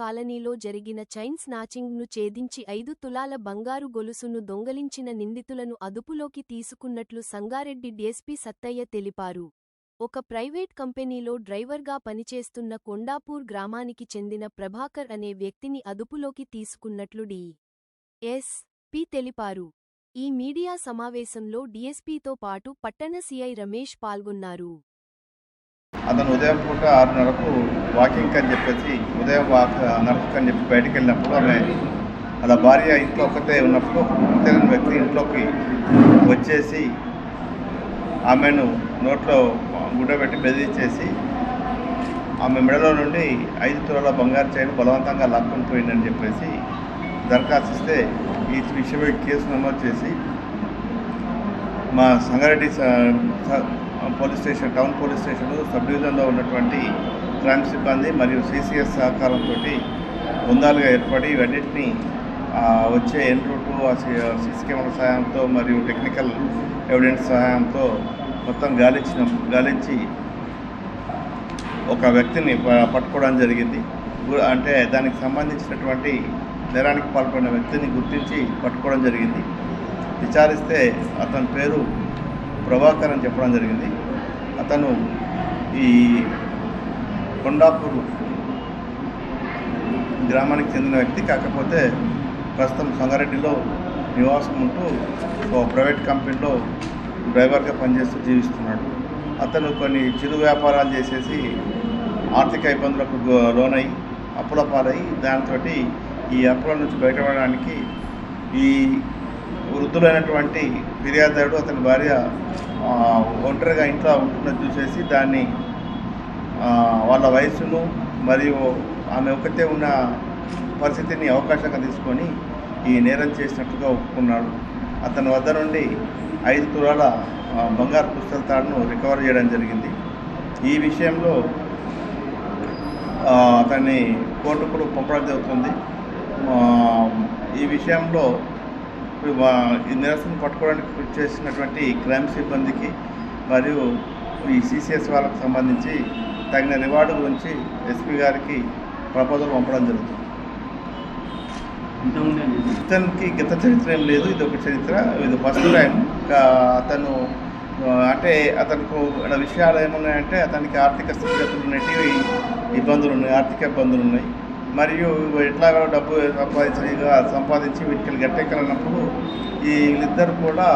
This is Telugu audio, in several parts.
కాలనీలో జరిగిన చైన్ స్నాచింగ్ను ఛేదించి ఐదు తులాల బంగారు గొలుసును దొంగలించిన నిందితులను అదుపులోకి తీసుకున్నట్లు సంగారెడ్డి డీఎస్పీ సత్తయ్య తెలిపారు. ఒక ప్రైవేట్ కంపెనీలో డ్రైవర్గా పనిచేస్తున్న కొండాపూర్ గ్రామానికి చెందిన ప్రభాకర్ అనే వ్యక్తిని అదుపులోకి తీసుకున్నట్లు డి ఎస్ పి తెలిపారు. ఈ మీడియా సమావేశంలో డీఎస్పీతో పాటు పట్టణ సీఐ రమేష్ పాల్గొన్నారు. అతను ఉదయం పూట ఆరున్నరకు వాకింగ్ అని చెప్పేసి ఉదయం వాక్ నడక అని చెప్పి బయటకు వెళ్ళినప్పుడు ఆమె అలా భార్య ఇంట్లో ఒక్కతే ఉన్నప్పుడు తెలియని వ్యక్తి ఇంట్లోకి వచ్చేసి ఆమెను నోట్లో గుడ్డ పెట్టి బెదిరించేసి ఆమె మెడలో నుండి ఐదు తులాల బంగారు చైన్ బలవంతంగా లాక్కొని పోయిందని చెప్పేసి దరఖాస్తు ఇస్తే ఈ విషయమై కేసు నమోదు చేసి మా Sangareddy police station town police station sub డివిజన్లో ఉన్నటువంటి క్రైమ్ సిబ్బంది మరియు సిసిఎస్ సహకారంతో బృందాలుగా ఏర్పడి ఇవన్నింటినీ వచ్చే ఎన్ రూటు సీసీ కెమెరా సహాయంతో మరియు టెక్నికల్ ఎవిడెన్స్ సహాయంతో మొత్తం గాలించిన గాలించి ఒక వ్యక్తిని పట్టుకోవడం జరిగింది. అంటే దానికి సంబంధించినటువంటి నేరానికి పాల్పడిన వ్యక్తిని గుర్తించి పట్టుకోవడం జరిగింది. విచారిస్తే అతని పేరు ప్రభాకర్ అని చెప్పడం జరిగింది. అతను ఈ కొండాపూర్ గ్రామానికి చెందిన వ్యక్తి. కాకపోతే ప్రస్తుతం సంగారెడ్డిలో నివాసం ఉంటూ ఓ ప్రైవేట్ కంపెనీలో డ్రైవర్గా పనిచేస్తూ జీవిస్తున్నాడు. అతను కొన్ని చిరు వ్యాపారాలు చేసేసి ఆర్థిక ఇబ్బందులకు లోనై అప్పుల పాలై దాంతో ఈ అప్పుల నుంచి బయటపడడానికి ఈ వృద్ధులైనటువంటి ఫిర్యాదుడు అతని భార్య ఒంటరిగా ఇంట్లో ఉంటున్నది చూసేసి దాన్ని వాళ్ళ వయసును మరియు ఆమె ఒకతే ఉన్న పరిస్థితిని అవకాశంగా తీసుకొని ఈ నేరం చేసినట్టుగా ఒప్పుకున్నాడు. అతని వద్ద నుండి ఐదు తులాల బంగారు పుస్తల తాడును రికవర్ చేయడం జరిగింది. ఈ విషయంలో అతన్ని కోర్టుకు కూడా పంపడం జరుగుతుంది. ఈ విషయంలో ఈ నిరసన పట్టుకోవడానికి కృషి చేసినటువంటి క్రైమ్ సిబ్బందికి మరియు ఈ సిసిఎస్ వాళ్ళకు సంబంధించి తగిన రివార్డు గురించి ఎస్పీ గారికి ప్రపోజల్ పంపడం జరుగుతుంది. ఇతనికి గత చరిత్ర ఏం లేదు ఇది ఒక చరిత్ర ఇది ఫస్ట్ టైం. ఇంకా అతను అంటే అతనికి విషయాలు ఏమున్నాయంటే అతనికి ఆర్థిక స్థితిగతులు ఉన్నవి ఇబ్బందులు ఉన్నాయి ఆర్థిక ఇబ్బందులు ఉన్నాయి. మరియు ఎట్లాగో డబ్బు సంపాదించగా సంపాదించి వీటికి గట్టెక్కలన్నప్పుడు ఈ వీళ్ళిద్దరు కూడా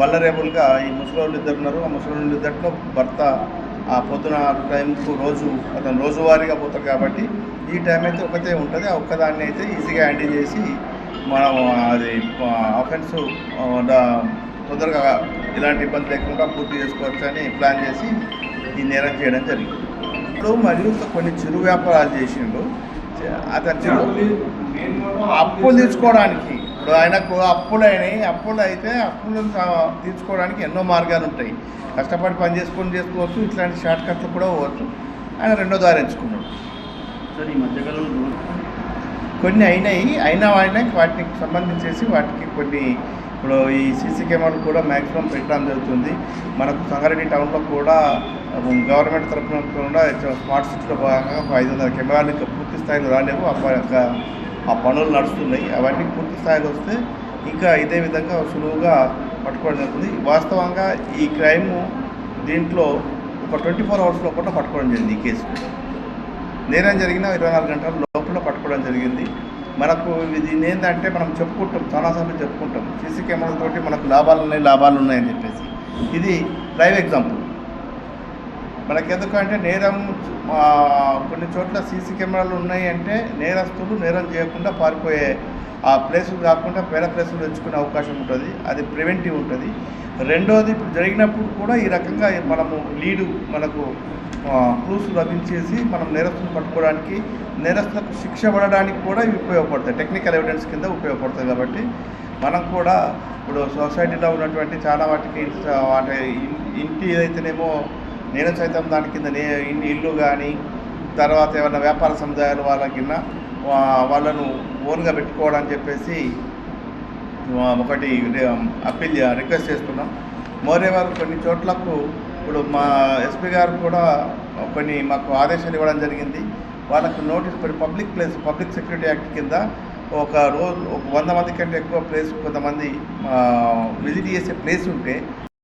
వల్లరేబుల్గా ఈ ముసలోళ్ళు ఇద్దరు ఉన్నారు. ఆ ముసలోళ్ళు ఇద్దరిలో భర్త ఆ పొద్దున టైంకు రోజు అతను రోజువారీగా పోతారు కాబట్టి ఈ టైం అయితే ఒకటే ఉంటుంది. ఆ ఒక్కదాన్ని అయితే ఈజీగా హ్యాండిల్ చేసి మనం అది అఫెన్స్ తొందరగా ఇలాంటి ఇబ్బంది లేకుండా పూర్తి చేసుకోవచ్చు అని ప్లాన్ చేసి ఈ నేరం చేయడం జరిగింది. ఇప్పుడు మరియు కొన్ని చిరు వ్యాపారాలు చేసిండు. అతను అప్పులు తీర్చుకోవడానికి. ఇప్పుడు ఆయనకు అప్పులు అయినాయి. అప్పులు అయితే అప్పులు తీర్చుకోవడానికి ఎన్నో మార్గాలు ఉంటాయి. కష్టపడి పని చేసుకొని చేసుకోవచ్చు. ఇట్లాంటి షార్ట్ కట్లు కూడా పోవచ్చు. ఆయన రెండో దారి ఎంచుకున్నాడు. సార్ ఈ మధ్యకాలంలో కొన్ని అయినాయి. అయినా అయినాయి వాటికి సంబంధించేసి వాటికి కొన్ని ఇప్పుడు ఈ సీసీ కెమెరాలు కూడా మ్యాక్సిమం పెట్టడం జరుగుతుంది. మనకు సంగారెడ్డి టౌన్లో కూడా గవర్నమెంట్ తరఫున కూడా స్మార్ట్ సిటీలో భాగంగా ఒక ఐదు వందల కెమెరాలు పూర్తి స్థాయిలో రాలేవు. ఆ ప- యొక్క ఆ పనులు నడుస్తున్నాయి. అవన్నీ పూర్తి స్థాయిలో వస్తే ఇంకా ఇదే విధంగా సులువుగా పట్టుకోవడం జరుగుతుంది. వాస్తవంగా ఈ క్రైమ్ దీంట్లో ఒక ట్వంటీ ఫోర్ అవర్స్ లోపల పట్టుకోవడం జరిగింది ఈ కేసు. నేరం జరిగిన ఇరవై నాలుగు గంటల లోపల పట్టుకోవడం జరిగింది. మనకు ఇది ఏంటంటే మనం చెప్పుకుంటాం చాలాసార్లు చెప్పుకుంటాం. సీసీ కెమెరాలతోటి మనకు లాభాలు ఉన్నాయి లాభాలు ఉన్నాయని చెప్పేసి. ఇది లైవ్ ఎగ్జాంపుల్. మనకి ఎందుకంటే నేరం కొన్ని చోట్ల సీసీ కెమెరాలు ఉన్నాయి అంటే నేరస్తులు నేరం చేయకుండా పారిపోయే ఆ ప్లేసులు కాకుండా పేద ప్లేసులు ఎంచుకునే అవకాశం ఉంటుంది. అది ప్రివెంటివ్ ఉంటుంది. రెండోది ఇప్పుడు జరిగినప్పుడు కూడా ఈ రకంగా మనము లీడు మనకు ప్రూఫ్స్ లభించేసి మనం నేరస్తులను పట్టుకోవడానికి నేరస్తులకు శిక్ష పడడానికి కూడా ఇవి ఉపయోగపడతాయి. టెక్నికల్ ఎవిడెన్స్ కింద ఉపయోగపడతాయి కాబట్టి మనం కూడా ఇప్పుడు సొసైటీలో ఉన్నటువంటి చాలా వాటికి వాటి ఇంటి ఏదైతేనేమో నేను సైతం దాని కింద నే ఇన్ని ఇల్లు కానీ తర్వాత ఏమైనా వ్యాపార సముదాయాలు వాళ్ళ కింద వాళ్ళను ఓన్గా పెట్టుకోవడం చెప్పేసి ఒకటి అప్పీల్ రిక్వెస్ట్ చేస్తున్నాం. మోరేవారు కొన్ని చోట్లకు ఇప్పుడు మా ఎస్పీ గారు కూడా కొన్ని మాకు ఆదేశాలు ఇవ్వడం జరిగింది. వాళ్ళకు నోటీస్ పడి public place public security act కింద ఒక రోజు ఒక వంద మంది కంటే ఎక్కువ ప్లేస్ కొంతమంది విజిట్ చేసే ప్లేస్ ఉంటే